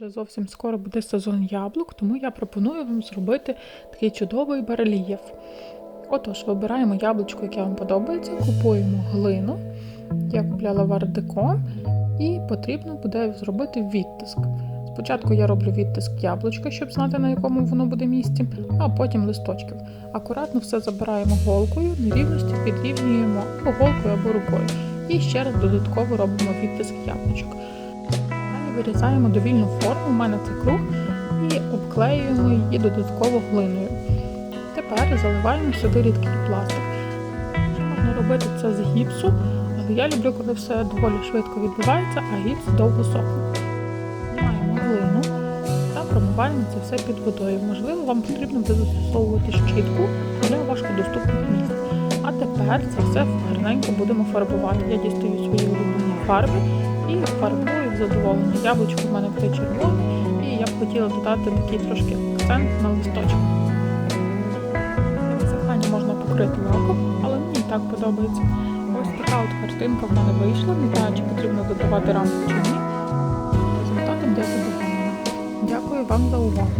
Вже зовсім скоро буде сезон яблук, тому я пропоную вам зробити такий чудовий барельєф. Отож, вибираємо яблучко, яке вам подобається, купуємо глину. Я купляла в і потрібно буде зробити відтиск. Спочатку я роблю відтиск яблучка, щоб знати, на якому воно буде місці, а потім листочків. Акуратно все забираємо голкою, нерівності підрівнюємо або голкою, або рукою. І ще раз додатково робимо відтиск яблучок. Вирізаємо довільну форму, у мене це круг, і обклеюємо її додатково глиною. Тепер заливаємо сюди рідкий пластик. Можна робити це з гіпсу, але я люблю, коли все доволі швидко відбувається, а гіпс довго сохне. Знімаємо глину та промиваємо це все під водою. Можливо, вам потрібно буде застосовувати щітку для важкодоступних місць. А тепер це все гарненько будемо фарбувати. Я дістаю свої улюблені фарби і фарбую в задоволення. Яблучко в мене вже червоне, і я б хотіла додати такий трошки акцент на листочок. Захання можна покрити лаком, але мені і так подобається. Ось така от картинка в мене вийшла. Не знаю, чи потрібно додавати рамку чи ні. Результатом буде задоволена. Дякую вам за увагу.